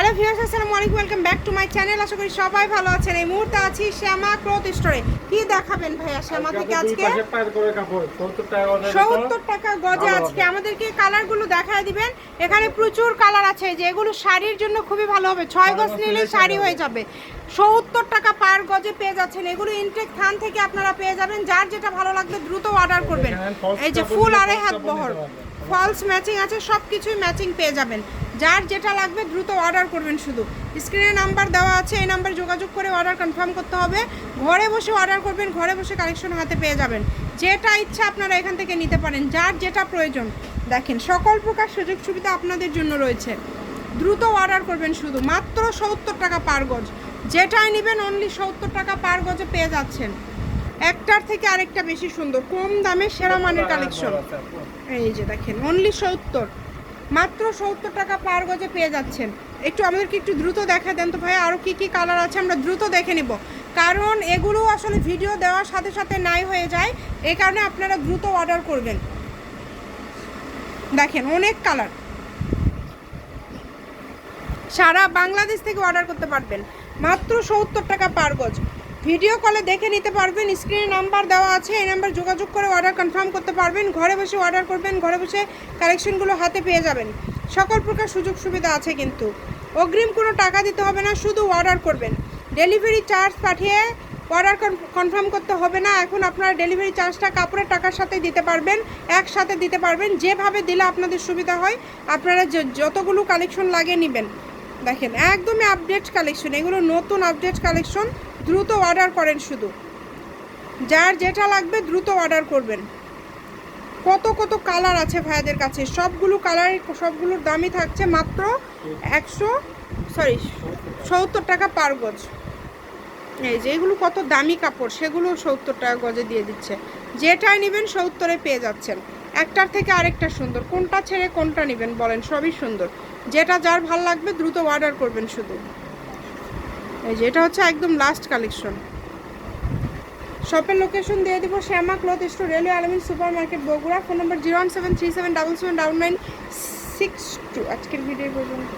Hello viewers আসসালামু আলাইকুম welcome back to my channel আশা করি সবাই ভালো আছেন। এই মুহূর্তে আছি শ্যামা ক্লথ স্টোরে। কি দেখাবেন ভাইয়া শ্যামা থেকে আজকে সত্তর টাকা গজে আজকে। আমাদেরকে কালারগুলো দেখায় দিবেন। এখানে প্রচুর কালার আছে। যেগুলো শাড়ির জন্য খুবই ভালো হবে। ছয় গজ নিলে শাড়ি হয়ে যাবে। সত্তর টাকা পার গজে পেয়ে যাচ্ছেন। এগুলো ইনটেক থান থেকে আপনারা পেয়ে যাবেন। যার যেটা ভালো লাগবে দ্রুত অর্ডার করবেন। এই যে ফুল আড়াই হাত বহর। ফলস ম্যাচিং আছে সব কিছুই ম্যাচিং পেয়ে যাবেন। যার যেটা লাগবে দ্রুত অর্ডার করবেন শুধু। স্ক্রিনে নাম্বার দেওয়া আছে, এই নাম্বার যোগাযোগ করে অর্ডার কনফার্ম করতে হবে। ঘরে বসে অর্ডার করবেন, ঘরে বসে কালেকশন হাতে পেয়ে যাবেন। যেটা ইচ্ছা আপনারা এখান থেকে নিতে পারেন, যার যেটা প্রয়োজন। দেখেন, সকল প্রকার সুযোগ সুবিধা আপনাদের জন্য রয়েছে। দ্রুত অর্ডার করবেন শুধু, মাত্র সত্তর টাকা পার গজ। যেটাই নেবেন অনলি সত্তর টাকা পার গজে পেয়ে যাচ্ছেন। একটার থেকে আরেকটা বেশি সুন্দর, কম দামে সেরা মানের কালেকশন। এই যে দেখেন অনলি সত্তর। মাত্র সত্তর টাকা পার গজে পেয়ে যাচ্ছেন। একটু আমাদেরকে একটু দ্রুত দেখা দেন তো ভাই আরও কী কী কালার আছে আমরা দ্রুত দেখে নিব। কারণ এগুলো আসলে ভিডিও দেওয়ার সাথে সাথে নাই হয়ে যায় এই কারণে আপনারা দ্রুত অর্ডার করবেন। দেখেন, অনেক কালার সারা বাংলাদেশ থেকে অর্ডার করতে পারবেন। মাত্র সত্তর টাকা পার গজ। ভিডিও কলে দেখে নিতে পারবেন, স্ক্রিনে নাম্বার দেওয়া আছে, এই নাম্বার যোগাযোগ করে অর্ডার কনফার্ম করতে পারবেন। ঘরে বসে অর্ডার করবেন, ঘরে বসে কালেকশনগুলো হাতে পেয়ে যাবেন। সকল প্রকার সুযোগ সুবিধা আছে কিন্তু। অগ্রিম কোনো টাকা দিতে হবে না, শুধু অর্ডার করবেন। ডেলিভারি চার্জ পাঠিয়ে অর্ডার কনফার্ম করতে হবে না, এখন আপনারা ডেলিভারি চার্জটা কাপড়ের টাকার সাথে দিতে পারবেন, একসাথে দিতে পারবেন। যেভাবে দিলে আপনাদের সুবিধা হয়, আপনারা যতগুলো কালেকশন লাগে নেবেন। দেখেন, একদমই আপডেট কালেকশন এগুলো নতুন আপডেট কালেকশন দ্রুত অর্ডার করেন শুধু। যার যেটা লাগবে দ্রুত অর্ডার করবেন। কত কত কালার আছে ভাইয়াদের কাছে? সবগুলো কালার, সবগুলোর দামই থাকছে মাত্র একশো, সরি, সত্তর টাকা পার গজ। এই যে এগুলো কত দামি কাপড়, সেগুলো সত্তর টাকা গজে দিয়ে দিচ্ছে। যেটাই নেবেন সত্তরে পেয়ে যাচ্ছেন। একটার থেকে আরেকটা সুন্দর। কোনটা ছেড়ে কোনটা নেবেন বলেন, সবই সুন্দর। যেটা যার ভালো লাগবে দ্রুত অর্ডার করবেন শুধু। এই যে, এটা হচ্ছে একদম লাস্ট কালেকশন শপের লোকেশন দিয়ে দিব Shyama cloth store, railway Alamin super market Bogura. Phone number zero one seven three seven double seven double nine six two. আজকের ভিডিও পর্যন্ত।